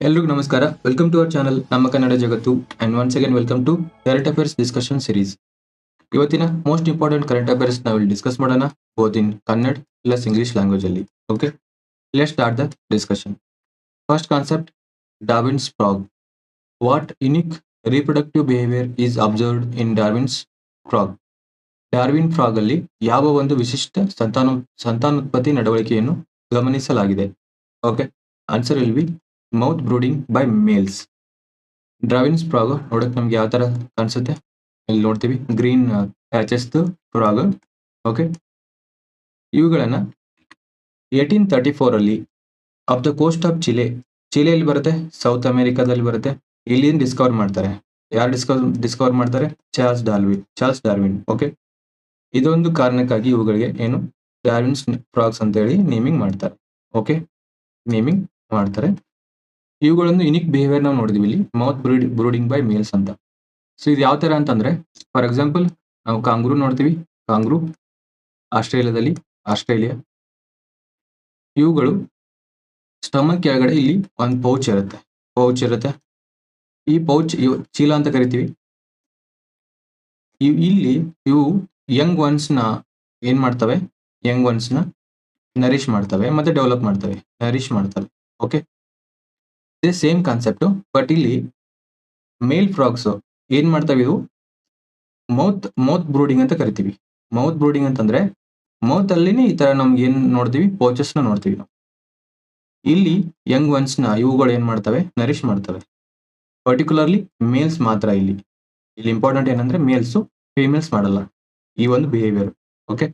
ಎಲ್ರಿಗೂ ನಮಸ್ಕಾರ. Welcome to our channel ನಮ್ಮ ಕನ್ನಡ ಜಗತ್ತು. And once again welcome to current affairs discussion series ಇವತ್ತಿನ ಮೋಸ್ಟ್ ಇಂಪಾರ್ಟೆಂಟ್ ಕರೆಂಟ್ ಅಫೇರ್ಸ್ ನಾವು ಇಲ್ಲಿ ಡಿಸ್ಕಸ್ ಮಾಡೋಣ. Both in Kannada plus English language ಅಲ್ಲಿ. Okay let start the discussion first concept Darwin's frog what unique reproductive behaviour is observed in Darwin's frog Darwin frog ಅಲ್ಲಿ ಯಾವ ಒಂದು ವಿಶಿಷ್ಟ ಸಂತಾನ ಸಂತಾನೋತ್ಪತ್ತಿ ನಡವಳಿಕೆಯನ್ನು ಗಮನಿಸಲಾಗಿದೆ? Okay answer will be mouth brooding by males Darwin's frog ನೋಡಕ್ ನಮ್ಗೆ ಯಾವ ತರ ಕಾಣಿಸುತ್ತೆ ಇಲ್ಲಿ ನೋಡ್ತೀವಿ. ಗ್ರೀನ್ ಪ್ಯಾಚಸ್ ಪ್ರಾಗ್ ಓಕೆ ಇವುಗಳನ್ನ ಏಟೀನ್ ತರ್ಟಿ ಫೋರ್ ಅಲ್ಲಿ off the coast of Chile ಚಿಲೆಯಲ್ಲಿ ಬರುತ್ತೆ ಸೌತ್ ಅಮೆರಿಕಾದಲ್ಲಿ ಬರುತ್ತೆ ಇಲ್ಲಿ ಡಿಸ್ಕವರ್ ಮಾಡ್ತಾರೆ. ಯಾರು ಡಿಸ್ಕವರ್ ಡಿಸ್ಕವರ್ ಮಾಡ್ತಾರೆ? Charles Darwin Charles Darwin. Okay ಇದೊಂದು ಕಾರಣಕ್ಕಾಗಿ ಇವುಗಳಿಗೆ ಏನು? ಡಾರ್ವಿನ್ಸ್ ಫ್ರಾಗ್ಸ್ ಅಂತ ಹೇಳಿ ನೇಮಿಂಗ್ ಮಾಡ್ತಾರೆ. ಓಕೆ ನೇಮಿಂಗ್ ಮಾಡ್ತಾರೆ. ಇವುಗಳನ್ನು ಯುನಿಕ್ ಬಿಹೇವಿಯರ್ ನಾವು ನೋಡಿದ್ವಿ ಇಲ್ಲಿ. Mouth brood brooding by males ಅಂತ. ಸೊ ಇದು ಯಾವ ತರ ಅಂತಂದ್ರೆ ಫಾರ್ ಎಕ್ಸಾಂಪಲ್ ನಾವು ಕಾಂಗ್ರೂ ನೋಡ್ತೀವಿ. ಕಾಂಗ್ರೂ ಆಸ್ಟ್ರೇಲಿಯಾದಲ್ಲಿ, ಆಸ್ಟ್ರೇಲಿಯಾ. ಇವುಗಳು ಸ್ಟಮಕ್ ಕೆಳಗಡೆ ಇಲ್ಲಿ ಒಂದು ಪೌಚ್ ಇರುತ್ತೆ. ಪೌಚ್ ಇರುತ್ತೆ. ಈ ಪೌಚ್ ಚೀಲ ಅಂತ ಕರಿತೀವಿ. ಇವ್- ಇಲ್ಲಿ ಇವು ಯಂಗ್ ಒನ್ಸ್ನ ಏನ್ ಮಾಡ್ತವೆ? ಯಂಗ್ ಒನ್ಸ್ನ ನರಿಶ್ ಮಾಡ್ತವೆ, ಮತ್ತೆ ಡೆವಲಪ್ ಮಾಡ್ತವೆ. ನರಿಶ್ ಮಾಡ್ತವೆ. ಓಕೆ ಇದೇ ಸೇಮ್ ಕಾನ್ಸೆಪ್ಟ್ ಬಟ್ ಇಲ್ಲಿ ಮೇಲ್ ಫ್ರಾಗ್ಸ್ ಏನ್ ಮಾಡ್ತಾವೆ ಇವು? ಮೌತ್ ಮೌತ್ ಬ್ರೂಡಿಂಗ್ ಅಂತ ಕರಿತೀವಿ. ಮೌತ್ ಬ್ರೂಡಿಂಗ್ ಅಂತಂದ್ರೆ ಮೌತ್ ಅಲ್ಲಿನೇ ಈ ತರ ನಮ್ಗೆ ಏನ್ ನೋಡ್ತೀವಿ? ಪೋಚಸ್ನ ನೋಡ್ತೀವಿ ನಾವು. ಇಲ್ಲಿ ಯಂಗ್ ಒನ್ಸ್ನ ಇವುಗಳು ಏನ್ ಮಾಡ್ತವೆ? ನರಿಶ್ ಮಾಡ್ತವೆ. ಪರ್ಟಿಕ್ಯುಲರ್ಲಿ ಮೇಲ್ಸ್ ಮಾತ್ರ ಇಲ್ಲಿ. ಇಲ್ಲಿ ಇಂಪಾರ್ಟೆಂಟ್ ಏನಂದ್ರೆ ಮೇಲ್ಸ್ ಫೀಮೇಲ್ಸ್ ಮಾಡಲ್ಲ. ಈ ಒಂದು behaviour okay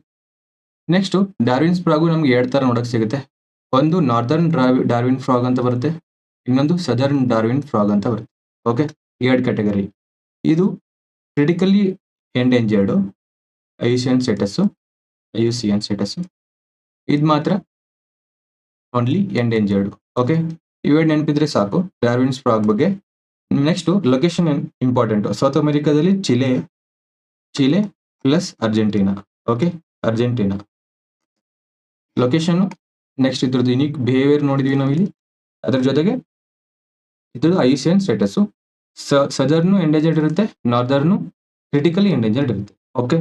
next Darwin's frog ನಮ್ಗೆ ಎರಡ್ ತರ ನೋಡಕ್ ಸಿಗುತ್ತೆ. ಒಂದು ನಾರ್ದರ್ನ್ ಡಾರ್ವಿನ್ ಫ್ರಾಗ್ ಅಂತ ಬರುತ್ತೆ. ಇನ್ನೊಂದು ಸದರ್ನ್ ಡಾರ್ವಿನ್ ಫ್ರಾಗ್ ಅಂತ ಬರುತ್ತೆ. ಓಕೆ ಎರಡು ಕ್ಯಾಟಗರಿ ಇದು critically endangered U C N status ಇದು ಮಾತ್ರ ಓನ್ಲಿ ಎಂಡೇಂಜರ್ಡ್ ಓಕೆ ಇವೆರಡು ನೆನಪಿದ್ರೆ ಸಾಕು. ಡಾರ್ವಿನ್ಸ್ ಫ್ರಾಗ್ ಬಗ್ಗೆ. ನೆಕ್ಸ್ಟು ಲೊಕೇಶನ್ ಇಂಪಾರ್ಟೆಂಟ್ ಸೌತ್ ಅಮೆರಿಕಾದಲ್ಲಿ Chile Chile plus Argentina okay Argentina location next ಇದ್ರದ್ದು ಯುನೀಕ್ ಬಿಹೇವಿಯರ್ ನೋಡಿದ್ವಿ ನಾವಿಲ್ಲಿ. ಅದ್ರ ಜೊತೆಗೆ ಇದ್ರದ್ದು ಐಸಿಯನ್ ಸ್ಟೇಟಸ್ ಸದರ್ನು ಎಂಡೇಂಜರ್ಡ್ ಇರುತ್ತೆ ನಾರ್ದರ್ನು ಕ್ರಿಟಿಕಲಿ ಎಂಡೇಂಜರ್ಡ್ ಇರುತ್ತೆ. Okay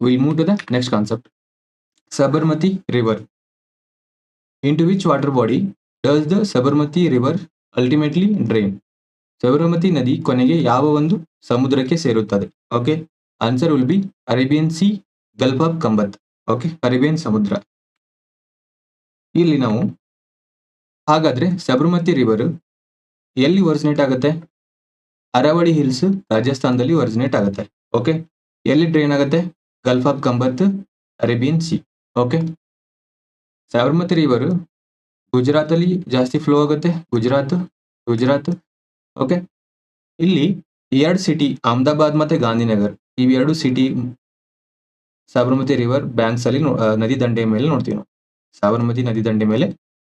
will move to the next concept Sabarmati river into which water body does the Sabarmati river ultimately drain Sabarmati ನದಿ ಕೊನೆಗೆ ಯಾವ ಒಂದು ಸಮುದ್ರಕ್ಕೆ ಸೇರುತ್ತದೆ? Okay answer will be Arabian sea gulf of Khambhat okay Arabian ಸಮುದ್ರ. ಇಲ್ಲಿ ನಾವು ಹಾಗಾದ್ರೆ ಸಬರ್ಮತಿ ರಿವರ್ ಎಲ್ಲಿ ಒರಿಜಿನೇಟ್ ಆಗುತ್ತೆ? ಅರಾವಳಿ ಹಿಲ್ಸ್ ರಾಜಸ್ಥಾನದಲ್ಲಿ ಒರಿಜಿನೇಟ್ ಆಗುತ್ತೆ. ಓಕೆ ಎಲ್ಲಿ ಡ್ರೈನ್ ಆಗುತ್ತೆ? Gulf of Khambhat Arabian sea okay Sabarmati river Gujarat ಅಲ್ಲಿ ಜಾಸ್ತಿ ಫ್ಲೋ ಆಗುತ್ತೆ. ಗುಜರಾತ್ ಗುಜರಾತ್. ಓಕೆ ಇಲ್ಲಿ ಎರಡು ಸಿಟಿ ಅಹಮದಾಬಾದ್ ಮತ್ತೆ ಗಾಂಧಿನಗರ್. ಇವೆರಡು ಸಿಟಿ ಸಾಬರ್ಮತಿ ರಿವರ್ ಬ್ಯಾಂಕ್ಸಲ್ಲಿ ನದಿ ದಂಡೆ ಮೇಲೆ ನೋಡ್ತೀವಿ ನಾವು. ಸಾಬರಮತಿ ನದಿ ದಂಡೆ ಮೇಲೆ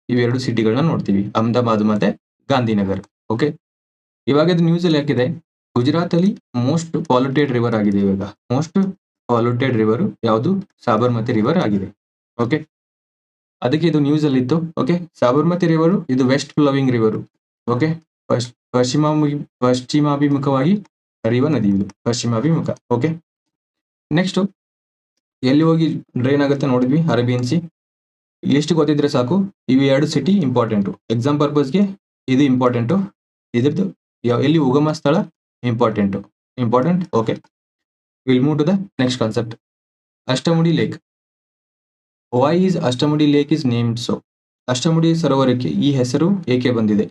ಇವೆರಡು ಸಿಟಿಗಳನ್ನ ನೋಡ್ತೀವಿ. ಅಹಮದಾಬಾದ್ ಮತ್ತೆ ಗಾಂಧಿನಗರ್. ಓಕೆ ಇವಾಗ ಇದು ನ್ಯೂಸ್ ಅಲ್ಲಿ ಹಾಕಿದೆ. ಗುಜರಾತ್ ಅಲ್ಲಿ ಮೋಸ್ಟ್ ಪಾಲ್ಯೂಟೆಡ್ ರಿವರ್ ಆಗಿದೆ ಇವಾಗ. ಮೋಸ್ಟ್ ಪಾಲ್ಯೂಟೆಡ್ ರಿವರ್ ಯಾವುದು? ಸಾಬರ್ಮತಿ ರಿವರ್ ಆಗಿದೆ. ಓಕೆ ಅದಕ್ಕೆ ಇದು ನ್ಯೂಸ್ ಅಲ್ಲಿ ಇತ್ತು. ಓಕೆ ಸಾಬರ್ಮತಿ ರಿವರ್ ಇದು ವೆಸ್ಟ್ ಫ್ಲವಿಂಗ್ ರಿವರ್ ಓಕೆ ಪಶ್- ಪಶ್ಚಿಮಾಭಿ ಪಶ್ಚಿಮಾಭಿಮುಖವಾಗಿ ಹರಿಯುವ ನದಿ ಇದು. ಪಶ್ಚಿಮಾಭಿಮುಖ. ಓಕೆ ನೆಕ್ಸ್ಟ್ ಎಲ್ಲಿ ಹೋಗಿ ಡ್ರೈನ್ ಆಗುತ್ತೆ ನೋಡಿದ್ವಿ? ಅರೇಬಿಯನ್ ಸಿ ಎಷ್ಟು ಗೊತ್ತಿದ್ರೆ ಸಾಕು? ಇವು ಎರಡು ಸಿಟಿ ಇಂಪಾರ್ಟೆಂಟು ಎಕ್ಸಾಮ್ ಪರ್ಪಸ್ಗೆ ಇದು ಇಂಪಾರ್ಟೆಂಟು ಇದ್ರದ್ದು ಎಲ್ಲಿ ಉಗಮ ಸ್ಥಳ? Important important okay will move to the next concept Ashtamudi lake. Why is Ashtamudi lake is named so Ashtamudi ಸರೋವರಕ್ಕೆ ಈ ಹೆಸರು ಏಕೆ ಬಂದಿದೆ?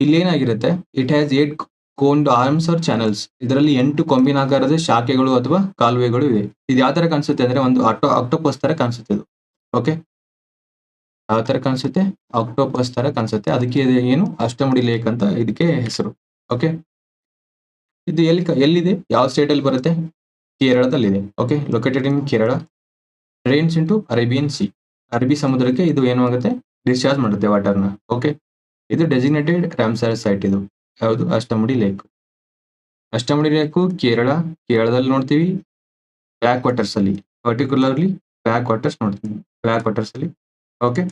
ಇಲ್ಲೇನಾಗಿರುತ್ತೆ? It has eight cone arms or channels ಇದರಲ್ಲಿ ಎಂಟು ಕೊಂಬಿನಾಕಾರದ ಶಾಖೆಗಳು ಅಥವಾ ಕಾಲುವೆಗಳು ಇವೆ. ಇದು ಯಾವ ತರ ಕಾಣಿಸುತ್ತೆ ಅಂದ್ರೆ ಒಂದು ಆಟೋ ಆಕ್ಟೋಪಸ್ ತರ ಕಾಣಿಸುತ್ತೆ ಇದು. ಓಕೆ ಯಾವ ತರ ಕಾಣಿಸುತ್ತೆ ಆಕ್ಟೋಪಸ್ ತರ ಕಾಣಿಸುತ್ತೆ. ಅದಕ್ಕೆ ಇದು ಏನು? ಅಷ್ಟಮುಡಿ ಲೇಕ್ ಅಂತ ಇದಕ್ಕೆ ಹೆಸರು. ಓಕೆ ಇದು ಎಲ್ಲಿ ಎಲ್ಲಿದೆ? ಯಾವ ಸ್ಟೇಟ್ ಅಲ್ಲಿ ಬರುತ್ತೆ? ಕೇರಳದಲ್ಲಿದೆ. Okay located in Kerala rains into Arabian sea ಅರಬಿ ಸಮುದ್ರಕ್ಕೆ ಇದು ಏನು ಆಗುತ್ತೆ? ಡಿಸ್ಚಾರ್ಜ್ ಮಾಡುತ್ತೆ ವಾಟರ್ನ ಓಕೆ ಇದು ಡೆಸಿಗ್ನೇಟೆಡ್ ರಾಮ್ಸರ್ ಸೈಟ್ ಇದು. ಯಾವುದು ಅಷ್ಟಮುಡಿ ಲೇಕ್ ಅಷ್ಟಮುಡಿ ಲೇಕ್ ಕೇರಳ. ಕೇರಳದಲ್ಲಿ ನೋಡ್ತೀವಿ. ಬ್ಯಾಕ್ ವಾಟರ್ಸ್ ಅಲ್ಲಿ. ಪರ್ಟಿಕ್ಯುಲರ್ಲಿ ಬ್ಯಾಕ್ ವಾಟರ್ಸ್ ನೋಡ್ತೀವಿ. ಬ್ಯಾಕ್ ವಾಟರ್ಸ್ ಅಲ್ಲಿ. ಓಕೆ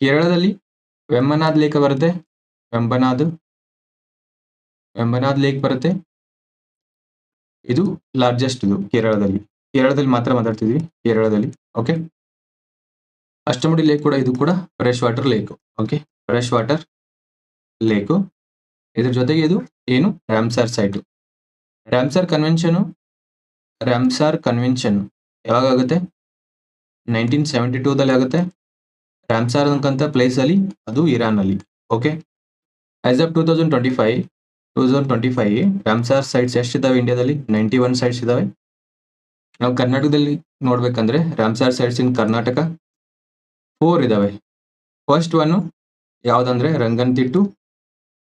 ಕೇರಳದಲ್ಲಿ ವೆಂಬನಾದ್ ಲೇಕ್ ಬರುತ್ತೆ. ವೆಂಬನಾದ್. ವೆಂಬನಾದ್ ಲೇಕ್ ಬರುತ್ತೆ. ಇದು ಲಾರ್ಜೆಸ್ಟ್ ಇದು ಕೇರಳದಲ್ಲಿ. ಕೇರಳದಲ್ಲಿ ಮಾತ್ರ ಮಾತಾಡ್ತಿದ್ವಿ, ಕೇರಳದಲ್ಲಿ. ಓಕೆ ಅಷ್ಟಮಡಿ ಲೇಕ್ ಕೂಡ, ಇದು ಕೂಡ fresh water lake okay fresh water lake ಇದ್ರ ಜೊತೆಗೆ ಇದು ಏನು? Ramsar site Ramsar convention Ramsar convention ಯಾವಾಗ ಆಗುತ್ತೆ? ನೈನ್ಟೀನ್ ಸೆವೆಂಟಿ ಟೂದಲ್ಲಿ ಆಗುತ್ತೆ. ರಾಮ್ಸಾರ್ ಅಂತಕ್ಕಂಥ ಪ್ಲೇಸ್ ಅಲ್ಲಿ, ಅದು ಇರಾನ್ ಅಲ್ಲಿ okay as of two thousand twenty five two thousand twenty five Ramsar sites ಎಷ್ಟಿದಾವೆ ಇಂಡಿಯಾದಲ್ಲಿ ನೈಂಟಿ ಒನ್ ಸೈಟ್ಸ್ ಇದಾವೆ. ನಾವು ಕರ್ನಾಟಕದಲ್ಲಿ ನೋಡ್ಬೇಕಂದ್ರೆ Ramsar sites in Karnataka four ಇದಾವೆ. ಫಸ್ಟ್ ಒನ್ ಯಾವ್ದಂದ್ರೆ ರಂಗನ್ತಿಟ್ಟು,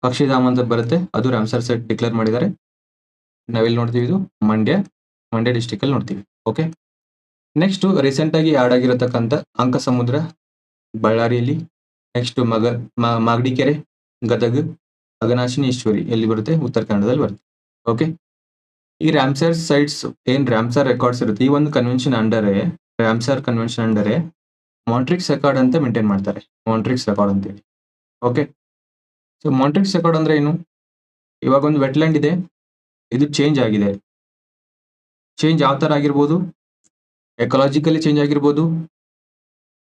ಪಕ್ಷಿಧಾಮ ಅಂತ ಬರುತ್ತೆ, ಅದು ರಾಮ್ಸಾರ್ ಸೈಟ್ ಡಿಕ್ಲೇರ್ ಮಾಡಿದ್ದಾರೆ. ನಾವೆಲ್ಲಿ ನೋಡ್ತೀವಿ ಇದು ಮಂಡ್ಯ ಮಂಡ್ಯ ಡಿಸ್ಟಿಕ್ ಅಲ್ಲಿ ನೋಡ್ತೀವಿ. ಓಕೆ ನೆಕ್ಸ್ಟ್ ರೀಸೆಂಟ್ ಆಗಿ ಆಡ್ ಆಗಿರತಕ್ಕಂಥ ಅಂಕ ಸಮುದ್ರ ಬಳ್ಳಾರಿಯಲ್ಲಿ ನೆಕ್ಸ್ಟ್ ಮಗ ಮಾಗಡಿ ಕೆರೆ ಗದಗ ಅಗನಾಶಿನಿ ಈಶ್ವರಿ ಎಲ್ಲಿ ಬರುತ್ತೆ? ಉತ್ತರ ಕನ್ನಡದಲ್ಲಿ ಬರುತ್ತೆ. ಓಕೆ ಈ ರ್ಯಾಮ್ಸರ್ ಸೈಟ್ಸ್ ಏನ್ ರ್ಯಾಮ್ಸರ್ ರೆಕಾರ್ಡ್ಸ್ ಇರುತ್ತೆ? ಈ ಒಂದು ಕನ್ವೆನ್ಷನ್ ಅಂಡರೇ ರ್ಯಾಮ್ಸರ್ ಕನ್ವೆನ್ಷನ್ ಅಂಡರೇ ಮಾಂಟ್ರಿಕ್ಸ್ ರೆಕಾರ್ಡ್ ಅಂತ ಮೇಂಟೈನ್ ಮಾಡ್ತಾರೆ. ಮಾಂಟ್ರಿಕ್ಸ್ ರೆಕಾರ್ಡ್ ಅಂತೇಳಿ. ಓಕೆ ಸೊ ಮಾಂಟ್ರಿಕ್ಸ್ ರೆಕಾರ್ಡ್ ಅಂದ್ರೆ ಏನು? ಇವಾಗ ಒಂದು ವೆಟ್ಲ್ಯಾಂಡ್ ಇದೆ. ಇದು ಚೇಂಜ್ ಆಗಿದೆ. ಚೇಂಜ್ ಯಾವ ತರ ಆಗಿರ್ಬೋದು? ಎಕಲಾಜಿಕಲಿ ಚೇಂಜ್ ಆಗಿರ್ಬೋದು.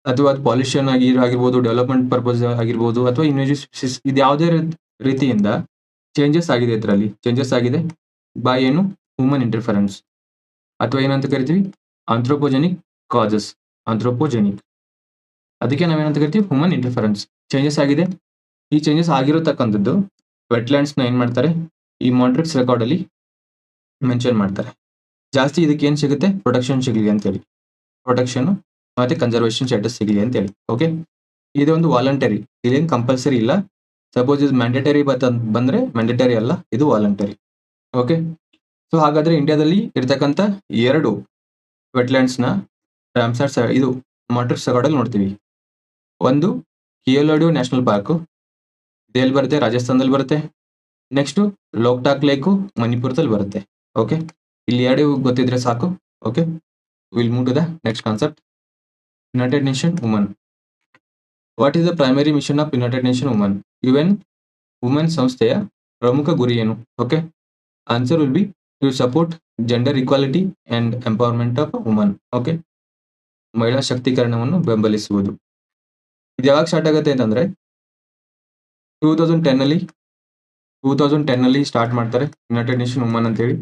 ಅಥವಾ ಅದು ಪಾಲ್ಯೂಷನ್ ಆಗಿ ಆಗಿರ್ಬೋದು ಡೆವಲಪ್ಮೆಂಟ್ ಪರ್ಪಸ್ ಆಗಿರ್ಬೋದು, ಅಥವಾ ಇನ್ವೆಜಿಸ್ ಇದು ಯಾವುದೇ ರೀತಿಯಿಂದ ಚೇಂಜಸ್ ಆಗಿದೆ ಇದರಲ್ಲಿ. ಚೇಂಜಸ್ ಆಗಿದೆ ಬೈ ಏನು? ಹ್ಯೂಮನ್ ಇಂಟರ್ಫರೆನ್ಸ್ ಅಥವಾ ಏನಂತ ಕರಿತೀವಿ? ಆಂಥ್ರೋಪೋಜೆನಿಕ್ ಕಾಸಸ್ ಆಂಥ್ರೋಪೋಜೆನಿಕ್ ಅದಕ್ಕೆ ನಾವೇನಂತ ಕರಿತೀವಿ? ಹ್ಯೂಮನ್ ಇಂಟರ್ಫರೆನ್ಸ್ ಚೇಂಜಸ್ ಆಗಿದೆ. ಈ ಚೇಂಜಸ್ ಆಗಿರತಕ್ಕಂಥದ್ದು ವೆಟ್ಲ್ಯಾಂಡ್ಸ್ನ ಏನು ಮಾಡ್ತಾರೆ? ಈ ಮಾಂಟ್ರಿಕ್ಸ್ ರೆಕಾರ್ಡ್ ಅಲ್ಲಿ ಮೆನ್ಷನ್ ಮಾಡ್ತಾರೆ. ಜಾಸ್ತಿ ಇದಕ್ಕೆ ಏನು ಸಿಗುತ್ತೆ? ಪ್ರೊಟೆಕ್ಷನ್ ಸಿಗಲಿ ಅಂತೇಳಿ. ಪ್ರೊಟೆಕ್ಷನ್ ಮತ್ತೆ ಕನ್ಸರ್ವೇಶನ್ ಸ್ಟೇಟಸ್ ಸಿಗಲಿ ಅಂತೇಳಿ ಓಕೆ ಇದು ಒಂದು ವಾಲಂಟರಿ ಇದೇನು ಕಂಪಲ್ಸರಿ ಇಲ್ಲ. ಸಪೋಸ್ ಇದು ಮ್ಯಾಂಡೇಟರಿ ಬತ್, ಬಂದ್ರೆ ಮ್ಯಾಂಡೇಟರಿ ಅಲ್ಲ, ಇದು ವಾಲಂಟರಿ ಓಕೆ ಸೊ ಹಾಗಾದ್ರೆ ಇಂಡಿಯಾದಲ್ಲಿ ಇರ್ತಕ್ಕಂಥ ಎರಡು ವೆಟ್ಲ್ಯಾಂಡ್ಸ್ನ ರಾಮ್ಸರ್ ಇದು ಮಾಟರ್ ಸಗಾಡಲ್ಲಿ ನೋಡ್ತೀವಿ. ಒಂದು ಕಿಯೋಲೋಡಿಯೋ ನ್ಯಾಷನಲ್ ಪಾರ್ಕು ದೇಲ್ ಬರುತ್ತೆ, ರಾಜಸ್ಥಾನದಲ್ಲಿ ಬರುತ್ತೆ. ನೆಕ್ಸ್ಟ್ ಲೋಕ್ಟಾಕ್ ಲೇಕು ಮಣಿಪುರದಲ್ಲಿ ಬರುತ್ತೆ. ಓಕೆ ಇಲ್ಲಿ ಎರಡು ಗೊತ್ತಿದ್ರೆ ಸಾಕು. Okay will to the next concept United Nation woman what is the primary mission of United Nation woman UN women ಸಂಸ್ಥೆಯ ಪ್ರಮುಖ ಗುರಿ ಏನು okay answer will be to support gender equality and empowerment of woman okay ಮಹಿಳಾ ಶಕ್ತೀಕರಣವನ್ನು ಬೆಂಬಲಿಸುವುದು. ಇದು ಯಾವಾಗ start ಆಗುತ್ತೆ ಅಂತಂದ್ರೆ ಟೂ ತೌಸಂಡ್ ಟೆನ್ನಲ್ಲಿ ಟೂ ತೌಸಂಡ್ ಟೆನ್ ಅಲ್ಲಿ ಸ್ಟಾರ್ಟ್ ಮಾಡ್ತಾರೆ ಯುನೈಟೆಡ್ ನೇಷನ್ ವುಮನ್ ಅಂತೇಳಿ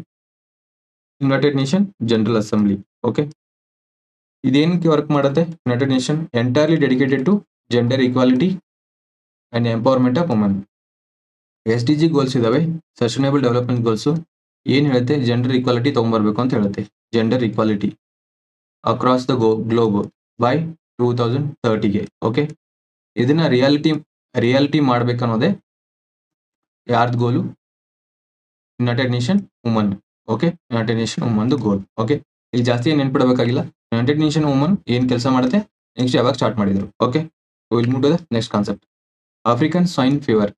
United Nation General Assembly okay ಇದೇನಕ್ಕೆ work ಮಾಡುತ್ತೆ? United Nation entirely dedicated to gender equality and empowerment of women S D G goals ಇದಾವೆ sustainable development goals ಏನು ಹೇಳುತ್ತೆ? Gender equality ತೊಗೊಂಬರ್ಬೇಕು ಅಂತ ಹೇಳುತ್ತೆ. Gender equality across the go globe by two thousand ತರ್ಟಿಗೆ okay ಇದನ್ನ reality reality ಮಾಡ್ಬೇಕನ್ನೋದೇ ಯಾರ್ದು goal United Nation woman okay United Nation ವುಮನ್ದು goal okay ಇಲ್ಲಿ ಜಾಸ್ತಿ ಏನು ನೆನ್ಪಿಡಬೇಕಾಗಿಲ್ಲ? ಯುನೈಟೆಡ್ ನೇಷನ್ ವುಮನ್ ಏನ್ ಕೆಲಸ ಮಾಡುತ್ತೆ? ನೆಕ್ಸ್ಟ್ ಯಾವಾಗ ಸ್ಟಾರ್ಟ್ ಮಾಡಿದ್ರು? Okay will the next concept African swine fever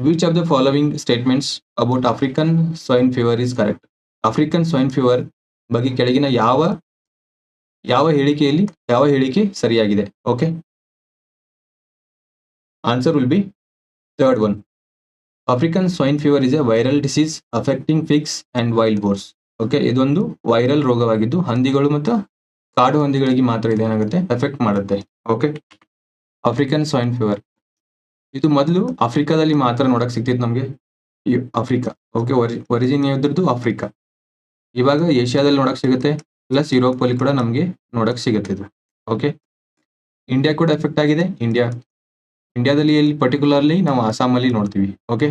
which of the following statements about African swine fever is correct African swine fever ಬಗ್ಗೆ ಕೆಳಗಿನ ಯಾವ ಯಾವ ಹೇಳಿಕೆಯಲ್ಲಿ, ಯಾವ ಹೇಳಿಕೆ ಸರಿಯಾಗಿದೆ? Okay answer will be third one African swine fever is a viral disease affecting pigs and wild boars okay ಇದೊಂದು viral ರೋಗವಾಗಿದ್ದು ಹಂದಿಗಳು ಮತ್ತು ಕಾಡು ಹಂದಿಗಳಿಗೆ ಮಾತ್ರ ಇದೇನಾಗುತ್ತೆ? ಎಫೆಕ್ಟ್ ಮಾಡುತ್ತೆ. ಓಕೆ ಆಫ್ರಿಕನ್ ಸ್ವೈನ್ ಫೀವರ್ ಇದು ಮೊದಲು ಆಫ್ರಿಕಾದಲ್ಲಿ ಮಾತ್ರ ನೋಡಕ್ ಸಿಗ್ತಿತ್ತು ನಮಗೆ. ಆಫ್ರಿಕಾ ಓಕೆ ಒರಿಜಿನ್ ಇದ್ರದ್ದು ಆಫ್ರಿಕಾ ಇವಾಗ ಏಷ್ಯಾದಲ್ಲಿ ನೋಡಕ್ ಸಿಗುತ್ತೆ. ಪ್ಲಸ್ ಯುರೋಪ್ ಅಲ್ಲಿ ಕೂಡ ನಮಗೆ ನೋಡಕ್ ಸಿಗುತ್ತೆ ಇದು. ಓಕೆ ಇಂಡಿಯಾ ಕೂಡ ಎಫೆಕ್ಟ್ ಆಗಿದೆ. ಇಂಡಿಯಾ ಇಂಡಿಯಾದಲ್ಲಿ ಎಲ್ಲಿ ಪರ್ಟಿಕ್ಯುಲರ್ಲಿ ನಾವು ಅಸ್ಸಾಮಲ್ಲಿ ನೋಡ್ತೀವಿ. ಓಕೆ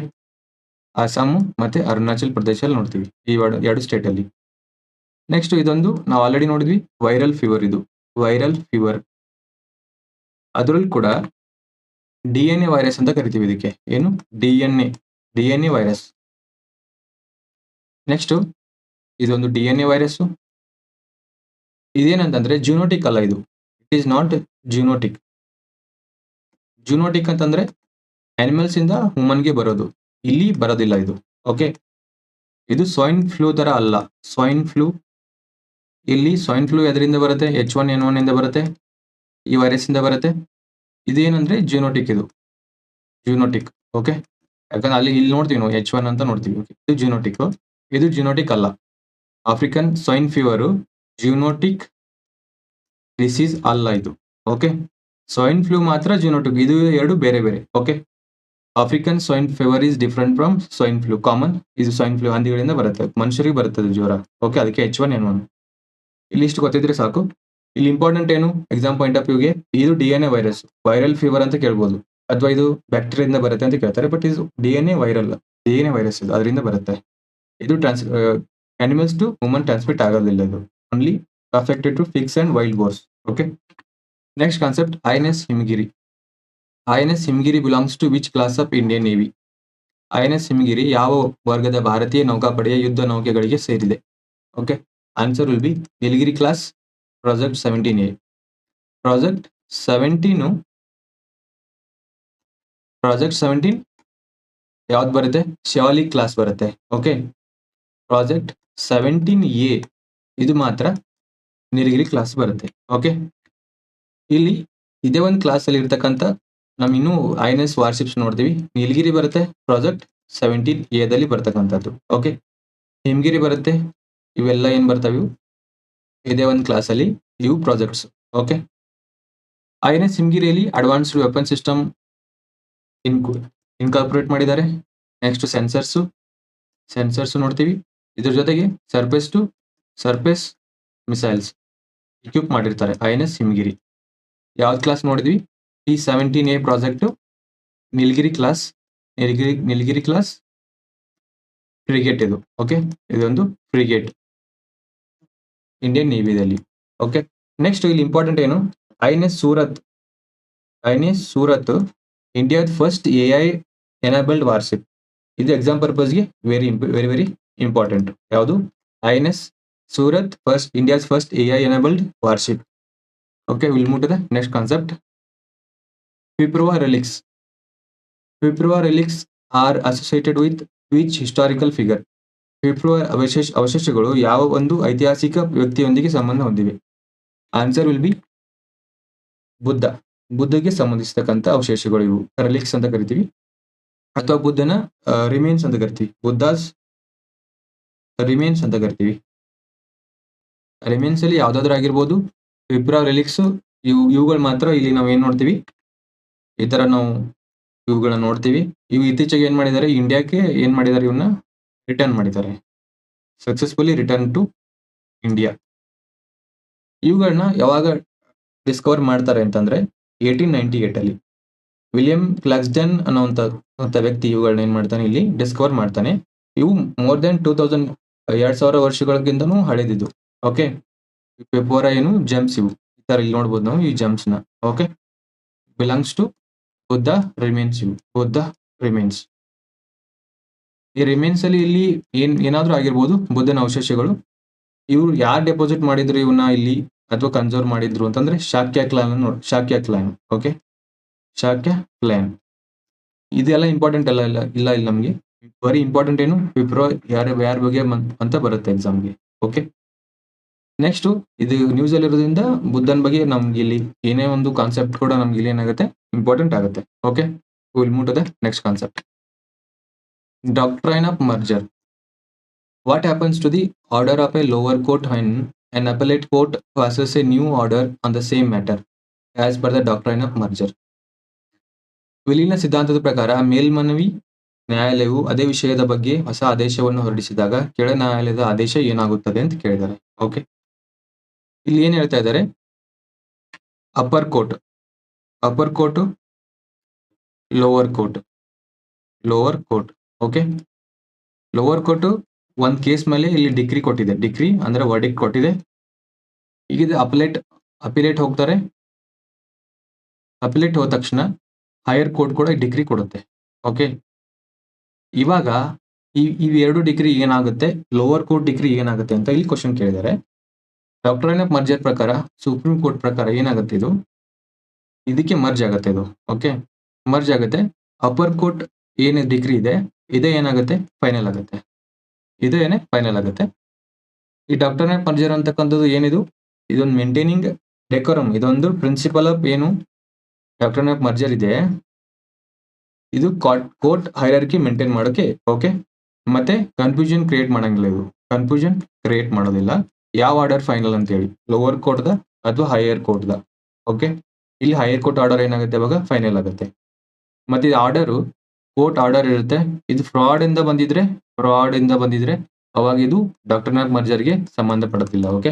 ಅಸ್ಸಾಂ ಮತ್ತೆ ಅರುಣಾಚಲ್ ಪ್ರದೇಶದಲ್ಲಿ ನೋಡ್ತೀವಿ, ಈ ಎರಡು ಸ್ಟೇಟ್ ಅಲ್ಲಿ. ನೆಕ್ಸ್ಟ್ ಇದೊಂದು ನಾವು ಆಲ್ರೆಡಿ ನೋಡಿದ್ವಿ ವೈರಲ್ ಫೀವರ್ ಇದು. ವೈರಲ್ ಫೀವರ್ ಅದರಲ್ಲಿ ಕೂಡ ಡಿ ಎನ್ ಎ ವೈರಸ್ ಅಂತ ಕರಿತೀವಿ ಇದಕ್ಕೆ. ಏನು? D N A D N A virus next ಇದೊಂದು ಡಿ ಎನ್ ಎ ವೈರಸ್ ಇದೇನಂತಂದ್ರೆ ಜೂನೋಟಿಕ್ ಅಲ್ಲ ಇದು. It is not zoonotic zoonotic ಅಂತಂದ್ರೆ ಅನಿಮಲ್ಸ್ ಇಂದ ಹ್ಯೂಮನ್ಗೆ ಬರೋದು. ಇಲ್ಲಿ ಬರೋದಿಲ್ಲ ಇದು. ಓಕೆ ಇದು ಸ್ವೈನ್ ಫ್ಲೂ ತರ ಅಲ್ಲ. ಸ್ವೈನ್ ಫ್ಲೂ ಇಲ್ಲಿ ಸ್ವೈನ್ ಫ್ಲೂ ಎದರಿಂದ ಬರುತ್ತೆ? ಎಚ್ ಒನ್ ಎನ್ ಒನ್ ಇಂದ ಬರುತ್ತೆ? ಈ ವೈರಸ್ ಇಂದ ಬರುತ್ತೆ? ಇದೇನಂದ್ರೆ ಜೂನೋಟಿಕ್ ಇದು. ಜ್ಯೂನೋಟಿಕ್ ಓಕೆ ಯಾಕಂದ್ರೆ ಅಲ್ಲಿ ಇಲ್ಲಿ ನೋಡ್ತೀವಿ ನಾವು ಎಚ್ ಒನ್ ಅಂತ ನೋಡ್ತೀವಿ. ಇದು ಜ್ಯೂನೋಟಿಕ್ ಇದು ಜ್ಯೂನೋಟಿಕ್ ಅಲ್ಲ. African swine fever zoonotic disease ಅಲ್ಲ ಇದು. ಓಕೆ ಸ್ವೈನ್ ಫ್ಲೂ ಮಾತ್ರ ಜ್ಯೂನೋಟಿಕ್ ಇದು ಎರಡು ಬೇರೆ ಬೇರೆ. Okay African swine fever is different from swine flu common ಇದು ಸ್ವೈನ್ ಫ್ಲೂ ಹಂದಿಗಳಿಂದ ಬರುತ್ತೆ. ಮನುಷ್ಯರಿಗೆ ಬರುತ್ತದೆ ಜ್ವರ. ಓಕೆ ಅದಕ್ಕೆ ಎಚ್ ಒನ್ ಎನ್ ಒನ್ ಇಲ್ಲಿ ಇಷ್ಟು ಗೊತ್ತಿದ್ರೆ ಸಾಕು. ಇಲ್ಲಿ ಇಂಪಾರ್ಟೆಂಟ್ ಏನು? ಎಕ್ಸಾಮ್ ಪಾಯಿಂಟ್ ಆಫ್ ವ್ಯೂಗೆ ಇದು D N A virus viral fever ಅಂತ ಕೇಳ್ಬೋದು. ಅಥವಾ ಇದು ಬ್ಯಾಕ್ಟೀರಿಯಿಂದ ಬರುತ್ತೆ ಅಂತ ಕೇಳ್ತಾರೆ. ಬಟ್ ಇದು D N A viral D N A virus ಇದು. ಅದರಿಂದ ಬರುತ್ತೆ. ಇದು trans animals to human transmit ಆಗೋದಿಲ್ಲ ಇದು. Only affected to pigs and wild boars okay next concept I N S Himgiri I N Himgiri belongs to which class of Indian Navy INS N S Himgiri ಯಾವ ವರ್ಗದ ಭಾರತೀಯ ನೌಕಾಪಡೆಯ ಯುದ್ಧ ನೌಕೆಗಳಿಗೆ ಸೇರಿದೆ? Okay answer will be Nilgiri class project seventeen A project seventeen project seventeen ಯಾವ್ದು ಬರುತ್ತೆ? Shivalik class ಬರುತ್ತೆ. ಓಕೆ ಪ್ರಾಜೆಕ್ಟ್ ಸೆವೆಂಟೀನ್ ಎ ಇದು ಮಾತ್ರ ನೀಲಗಿರಿ ಕ್ಲಾಸ್ ಬರುತ್ತೆ. ಓಕೆ ಇಲ್ಲಿ ಇದೇ ಒಂದು ಕ್ಲಾಸಲ್ಲಿ ಇರ್ತಕ್ಕಂಥ ನಮ್ ಇನ್ನೂ ಐ ಎನ್ ಎಸ್ ವಾರ್ಶಿಪ್ಸ್ ನೋಡ್ತೀವಿ. ನೀಲಗಿರಿ ಬರುತ್ತೆ ಪ್ರಾಜೆಕ್ಟ್ ಸೆವೆಂಟೀನ್ ಎದಲ್ಲಿ ಬರ್ತಕ್ಕಂಥದ್ದು. ಓಕೆ ಹಿಮಗಿರಿ ಬರುತ್ತೆ. ಇವೆಲ್ಲ ಏನ್ ಬರ್ತವೆ? ಇವು ಇದೇ ಒಂದು ಕ್ಲಾಸಲ್ಲಿ ಇವು projects okay I N S ಹಿಮಗಿರಿಯಲ್ಲಿ advanced weapon system ಇನ್ಕು ಇನ್ಕಾರ್ಪೊರೇಟ್ ಮಾಡಿದ್ದಾರೆ. ನೆಕ್ಸ್ಟ್ ಸೆನ್ಸರ್ಸು ಸೆನ್ಸರ್ಸ್ ನೋಡ್ತೀವಿ. ಇದ್ರ ಜೊತೆಗೆ surface to surface missiles equip ಮಾಡಿರ್ತಾರೆ ಐ ಎನ್ ಎಸ್ ಹಿಮಗಿರಿ. ಯಾವ್ದು ಕ್ಲಾಸ್ ನೋಡಿದ್ವಿ? ಈ seventeen A project Nilgiri class Nilgiri Nilgiri class frigate ಇದು ಓಕೆ ಇದೊಂದು ಫ್ರಿಗೇಟ್ ಇಂಡಿಯನ್ ನೇವಿದಲ್ಲಿ ಓಕೆ ನೆಕ್ಸ್ಟ್ ಇಲ್ಲಿ ಇಂಪಾರ್ಟೆಂಟ್ ಏನು? I N S Surat I N S Surat ಇಂಡಿಯಾದ first A I enabled warship ಇದು ಎಕ್ಸಾಮ್ ಪರ್ಪಸ್ಗೆ ವೆರಿ ವೆರಿ ವೆರಿ ಇಂಪಾರ್ಟೆಂಟ್ ಯಾವುದು I N S Surat first India's first A I enabled warship okay will move the next concept Piprahwa relics Piprahwa relics are associated with which historical figure Piprahwa ಅವಶೇಷ ಅವಶೇಷಗಳು ಯಾವ ಒಂದು ಐತಿಹಾಸಿಕ ವ್ಯಕ್ತಿಯೊಂದಿಗೆ ಸಂಬಂಧ ಹೊಂದಿವೆ? Answer will be Buddha. ಬುದ್ಧಗೆ ಸಂಬಂಧಿಸಿರ್ತಕ್ಕಂಥ ಅವಶೇಷಗಳು ಇವು. ರಿಲಿಕ್ಸ್ ಅಂತ ಕರಿತೀವಿ. ಅಥವಾ ಬುದ್ಧನ ರಿಮೇನ್ಸ್ ಅಂತ ಕರಿತೀವಿ. ಬುದ್ಧಾಸ್ ರಿಮೇನ್ಸ್ ಅಂತ ಕರಿತೀವಿ. ರಿಮೇನ್ಸ್ ಅಲ್ಲಿ ಯಾವ್ದಾದ್ರು ಆಗಿರ್ಬೋದು. ವಿಪ್ರಾ ರಿಲಿಕ್ಸ್ ಇವು, ಇವುಗಳು ಮಾತ್ರ ಇಲ್ಲಿ ನಾವು ಏನ್ ನೋಡ್ತೀವಿ? ಈ ತರ ನಾವು ಇವುಗಳನ್ನ ನೋಡ್ತೀವಿ. ಇವು ಇತ್ತೀಚೆಗೆ ಏನ್ ಮಾಡಿದ್ದಾರೆ? ಇಂಡಿಯಾಕ್ಕೆ ಏನ್ ಮಾಡಿದ್ದಾರೆ ಇವನ್ನ ರಿಟರ್ನ್ ಮಾಡಿದ್ದಾರೆ. ಸಕ್ಸಸ್ಫುಲಿ ರಿಟರ್ನ್ ಟು ಇಂಡಿಯಾ ಇವುಗಳನ್ನ ಯಾವಾಗ ಡಿಸ್ಕವರ್ ಮಾಡ್ತಾರೆ ಅಂತಂದ್ರೆ ಏಯ್ಟೀನ್ ನೈನ್ಟಿ ಏಟ್ ಅಲ್ಲಿ. ವಿಲಿಯಂ ಕ್ಲಾಕ್ಸ್ಡನ್ ಅನ್ನೋಂಥ ಅಂತ ವ್ಯಕ್ತಿ ಇವುಗಳನ್ನ ಏನ್ ಮಾಡ್ತಾನೆ ಇಲ್ಲಿ? ಡಿಸ್ಕವರ್ ಮಾಡ್ತಾನೆ. ಇವು ಮೋರ್ ದೆನ್ ಟೂ ತೌಸಂಡ್ ಎರಡ್ ಸಾವಿರ ವರ್ಷಗಳಿಗಿಂತನೂ ಹಳೆದಿದ್ದು. ಓಕೆ ಪೆಪೋರಾ ಏನು ಜಮ್ಸ್ ಇವು. ಈ ತರ ಇಲ್ಲಿ ನೋಡ್ಬೋದು ನಾವು ಈ ಜಮ್ಸ್ನ. Okay belongs to Buddha remains ಇವು ಬುದ್ಧ ರಿಮೇನ್ಸ್ ಈ ರಿಮೇನ್ಸ್ ಅಲ್ಲಿ ಇಲ್ಲಿ ಏನ್, ಏನಾದ್ರೂ ಆಗಿರ್ಬೋದು, ಬುದ್ಧನ ಅವಶೇಷಗಳು. ಇವ್ರು ಯಾರು ಡೆಪಾಸಿಟ್ ಮಾಡಿದ್ರು ಇವನ್ನ ಇಲ್ಲಿ, ಅಥವಾ ಕನ್ಸರ್ವ್ ಮಾಡಿದ್ರು ಅಂತಂದ್ರೆ ಶಾಕ್ಯ ಕ್ಲಾನ್ ನೋಡ್. Shakya clan okay Shakya clan ಇದೆಲ್ಲ ಇಂಪಾರ್ಟೆಂಟ್ ಅಲ್ಲ, ಇಲ್ಲ ಇಲ್ಲ, ಇಲ್ಲಿ ನಮಗೆ. ವೆರಿ ಇಂಪಾರ್ಟೆಂಟ್ ಏನು? ವಿಪ್ರೋ ಯಾರ ಯಾರ ಬಗ್ಗೆ ಅಂತ ಬರುತ್ತೆ ಎಕ್ಸಾಮ್ಗೆ ಓಕೆ ನೆಕ್ಸ್ಟ್ ಇದು ನ್ಯೂಸ್ ಅಲ್ಲಿ ಇರೋದ್ರಿಂದ ಬುದ್ಧನ ಬಗ್ಗೆ ನಮ್ಗೆ ಇಲ್ಲಿ ಏನೇ ಒಂದು ಕಾನ್ಸೆಪ್ಟ್ ಕೂಡ ನಮ್ಗೆ ಇಲ್ಲಿ ಏನಾಗುತ್ತೆ ಇಂಪಾರ್ಟೆಂಟ್ ಆಗುತ್ತೆ. Okay will move to the next concept doctrine of merger what happens to the order of a lower court and an appellate court passes a new order on the same matter, as per the doctrine of merger? ವಿಲೀನ ಸಿದ್ಧಾಂತದ ಪ್ರಕಾರ, ಮೇಲ್ಮನವಿ ನ್ಯಾಯಾಲಯವು ಅದೇ ವಿಷಯದ ಬಗ್ಗೆ ಹೊಸ ಆದೇಶವನ್ನು ಹೊರಡಿಸಿದಾಗ ಕೆಳ ನ್ಯಾಯಾಲಯದ ಆದೇಶ ಏನಾಗುತ್ತದೆ ಅಂತ ಕೇಳಿದ್ದಾರೆ. ಓಕೆ ಇಲ್ಲಿ ಏನ್ ಹೇಳ್ತಾ ಇದ್ದಾರೆ upper court upper court lower court lower court okay lower court ಒಂದ್ ಕೇಸ್ ಮೇಲೆ ಇಲ್ಲಿ ಡಿಗ್ರಿ ಕೊಟ್ಟಿದೆ. ಡಿಗ್ರಿ ಅಂದ್ರೆ ವರ್ಡಿಕ್ ಕೊಟ್ಟಿದೆ. ಈಗ ಇದು ಅಪಲೇಟ್ ಅಪಿಲೇಟ್ ಹೋಗ್ತಾರೆ. ಅಪಿಲೇಟ್ ಹೋದ ತಕ್ಷಣ ಹೈಯರ್ ಕೋರ್ಟ್ ಕೂಡ ಡಿಗ್ರಿ ಕೊಡುತ್ತೆ ಓಕೆ ಇವಾಗ ಈ ಇವೆರಡು ಡಿಗ್ರಿ ಏನಾಗುತ್ತೆ? ಲೋವರ್ ಕೋರ್ಟ್ ಡಿಗ್ರಿ ಏನಾಗುತ್ತೆ ಅಂತ ಇಲ್ಲಿ ಕ್ವಶನ್ ಕೇಳಿದ್ದಾರೆ. ಡಾಕ್ಟರ್ ಆಫ್ ಮರ್ಜರ್ ಪ್ರಕಾರ ಸುಪ್ರೀಂ ಕೋರ್ಟ್ ಪ್ರಕಾರ ಏನಾಗುತ್ತೆ ಇದು? ಇದಕ್ಕೆ ಮರ್ಜ್ ಆಗುತ್ತೆ ಇದು ಓಕೆ ಮರ್ಜ್ ಆಗುತ್ತೆ. ಅಪ್ಪರ್ ಕೋರ್ಟ್ ಏನು ಡಿಗ್ರಿ ಇದೆ, ಇದೇ ಏನಾಗುತ್ತೆ? ಫೈನಲ್ ಆಗುತ್ತೆ. ಇದು ಏನೇ? ಫೈನಲ್ ಆಗುತ್ತೆ. ಈ ಡಾಕ್ಟರ್ ಆಫ್ ಮರ್ಜರ್ ಅಂತಕ್ಕಂಥದ್ದು ಏನಿದು? ಇದೊಂದು ಮೇಂಟೈನಿಂಗ್ ಡೆಕೋರಮ್ ಇದೊಂದು ಪ್ರಿನ್ಸಿಪಲ್ ಆಫ್ ಏನು? ಡಾಕ್ಟರ್ ಆಫ್ ಮರ್ಜರ್ ಇದೆ. ಇದು ಕೋರ್ಟ್ ಹೈರಾರ್ಕಿ ಮೇಂಟೈನ್ ಮಾಡೋಕೆ ಓಕೆ ಮತ್ತೆ ಕನ್ಫ್ಯೂಷನ್ ಕ್ರಿಯೇಟ್ ಮಾಡಂಗಿಲ್ಲ ಇದು. ಕನ್ಫ್ಯೂಷನ್ ಕ್ರಿಯೇಟ್ ಮಾಡೋದಿಲ್ಲ. ಯಾವ ಆರ್ಡರ್ ಫೈನಲ್ ಅಂತ ಹೇಳಿ ಲೋವರ್ ಕೋರ್ಟ್ದ ಅಥವಾ ಹೈಯರ್ ಕೋರ್ಟ್ದ ಓಕೆ ಇಲ್ಲಿ ಹೈಯರ್ ಕೋರ್ಟ್ ಆರ್ಡರ್ ಏನಾಗುತ್ತೆ ಇವಾಗ? ಫೈನಲ್ ಆಗುತ್ತೆ. ಮತ್ತೆ ಇದು ಆರ್ಡರು ಕೋರ್ಟ್ ಆರ್ಡರ್ ಇರುತ್ತೆ. ಇದು ಫ್ರಾಡ್ ಇಂದ ಬಂದಿದ್ರೆ ಫ್ರಾಡ್ ಇಂದ ಬಂದಿದ್ರೆ ಅವಾಗ ಇದು ಡಾಕ್ಟರ್ ನಾಗ್ ಮರ್ಜರ್ಗೆ ಸಂಬಂಧಪಡುತ್ತಿಲ್ಲ ಓಕೆ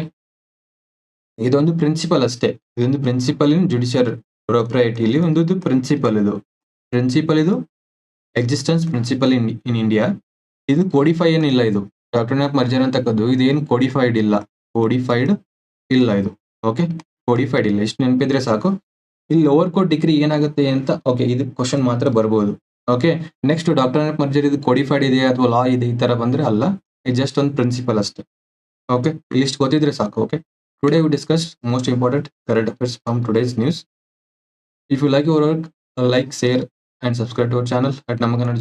ಇದೊಂದು ಪ್ರಿನ್ಸಿಪಲ್ ಅಷ್ಟೇ. ಇದೊಂದು ಪ್ರಿನ್ಸಿಪಲ್ ಇನ್ ಜುಡಿಷಿಯರ್ ಪ್ರೊಪ್ರೈಟಿಲಿ ಒಂದು ಪ್ರಿನ್ಸಿಪಲ್ ಇದು. ಪ್ರಿನ್ಸಿಪಲ್ ಇದು existence principle in in India ಇದು ಕೋಡಿಫೈ ಏನಿಲ್ಲ ಇದು. ಡಾಕ್ಟರ್ ನಾಗ್ ಮರ್ಜರ್ ಅಂತಕ್ಕದ್ದು. ಇದೇನು ಕೋಡಿಫೈಡ್ ಇಲ್ಲ. ಕೋಡಿಫೈಡ್ ಇಲ್ಲ ಇದು. ಓಕೆ ಕೋಡಿಫೈಡ್ ಇಲ್ಲ. ಎಷ್ಟು ನೆನಪಿದ್ರೆ ಸಾಕು. ಇಲ್ಲಿ ಲೋವರ್ ಕೋರ್ಟ್ ಡಿಗ್ರಿ ಏನಾಗುತ್ತೆ ಅಂತ ಓಕೆ ಇದು ಕ್ವಶನ್ ಮಾತ್ರ ಬರ್ಬೋದು. ಓಕೆ ನೆಕ್ಸ್ಟ್ ಡಾಕ್ಟರ್ ಮರ್ಜರ್ ಇದು ಕೋಡಿಫೈಡ್ ಇದೆ ಅಥವಾ ಲಾ ಇದೆ ಈ ತರ ಬಂದ್ರೆ ಅಲ್ಲ. ಇದು ಜಸ್ಟ್ ಒಂದು ಪ್ರಿನ್ಸಿಪಲ್ ಅಷ್ಟೇ. ಓಕೆ ಇಷ್ಟು ಗೊತ್ತಿದ್ರೆ ಸಾಕು okay today we discuss most important current affairs from today's news if you like your work like share and subscribe to our channel at ನಮ್ಮ ಕನ್ನಡ